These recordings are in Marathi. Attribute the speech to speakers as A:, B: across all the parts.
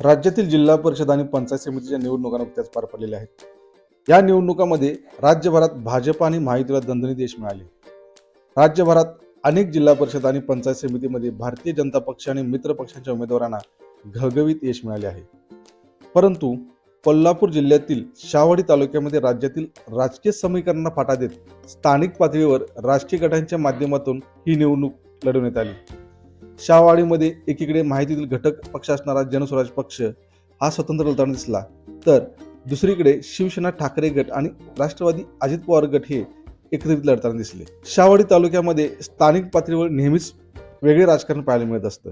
A: राज्यातील जिल्हा परिषद आणि पंचायत समितीच्या निवडणुका नुकत्याच पार पडलेल्या आहेत. या निवडणुकामध्ये राज्यभरात भाजप आणि महायुतीला दणदणीत यश मिळाले. राज्यभरात अनेक जिल्हा परिषद आणि पंचायत समितीमध्ये भारतीय जनता पक्ष आणि मित्र पक्षांच्या उमेदवारांना घवघवीत यश मिळाले आहे. परंतु कोल्हापूर जिल्ह्यातील शावडी तालुक्यामध्ये राज्यातील राजकीय समीकरणांना फाटा देत स्थानिक पातळीवर राजकीय गटांच्या माध्यमातून ही निवडणूक लढवण्यात आली. शाहवाडीमध्ये एकीकडे माहितीतील घटक पक्ष असणारा जनस्वराज पक्ष हा स्वतंत्र लढताना दिसला. तर दुसरीकडे शिवसेना ठाकरे गट आणि राष्ट्रवादी अजित पवार गट हे एकत्रित लढताना दिसले. शाहवाडी तालुक्यामध्ये स्थानिक पातळीवर नेहमीच वेगळे राजकारण पाहायला मिळत असतं.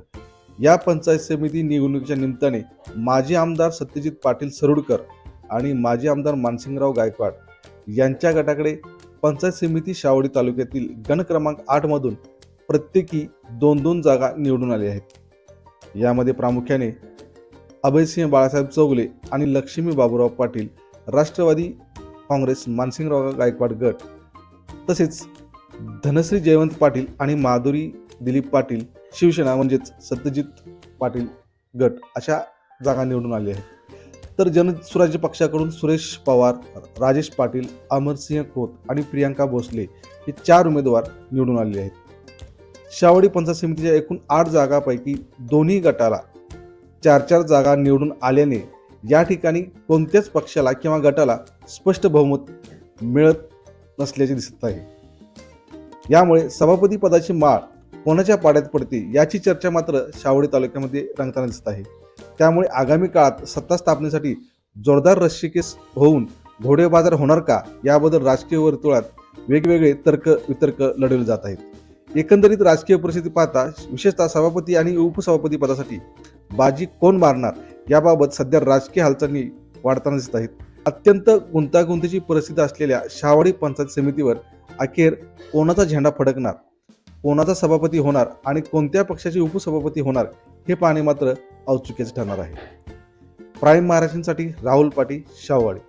A: या पंचायत समिती निवडणुकीच्या निमित्ताने माजी आमदार सत्यजित पाटील सरुडकर आणि माजी आमदार मानसिंगराव गायकवाड यांच्या गटाकडे पंचायत समिती शावडी तालुक्यातील गण क्रमांक आठमधून प्रत्येकी दोन दोन जागा निवडून आल्या आहेत. यामध्ये प्रामुख्याने अभयसिंह बाळासाहेब चौगले आणि लक्ष्मी बाबूराव पाटील राष्ट्रवादी काँग्रेस मानसिंगराव गायकवाड गट तसेच धनश्री जयवंत पाटील आणि माधुरी दिलीप पाटील शिवसेना म्हणजेच सत्यजित पाटील गट अशा जागा निवडून आल्या आहेत. तर जनस्वराज्य पक्षाकडून सुरेश पवार राजेश पाटील अमरसिंह खोत आणि प्रियांका भोसले हे चार उमेदवार निवडून आलेले आहेत. शावडी पंचायत समितीच्या एकूण आठ जागापैकी दोन्ही गटाला चार चार जागा निवडून आल्याने या ठिकाणी कोणत्याच पक्षाला किंवा गटाला स्पष्ट बहुमत मिळत नसल्याचे दिसत आहे. यामुळे सभापती पदाची माळ कोणाच्या पाड्यात पडते याची चर्चा मात्र शावडी तालुक्यामध्ये रंगताना दिसत आहे. त्यामुळे आगामी काळात सत्ता स्थापनेसाठी जोरदार रस्सीकेस होऊन घोडे बाजार होणार का याबद्दल राजकीय वर्तुळात वेगवेगळे तर्क वितर्क लढवले जात आहेत. एकंदरीत राजकीय परिस्थिती पाहता विशेषतः सभापती आणि उपसभापती पदासाठी बाजी कोण मारणार? याबाबत सध्या राजकीय हालचाली वाढताना दिसत आहेत. अत्यंत गुंतागुंतीची परिस्थिती असलेल्या शावाडी पंचायत समितीवर अखेर कोणाचा झेंडा फडकणार? कोणाचा सभापती होणार आणि कोणत्या पक्षाचे उपसभापती होणार हे पाहणे मात्र औत्सुक्याचे ठरणार आहे. प्राईम महाराष्ट्रांसाठी राहुल पाटील शाहवाडी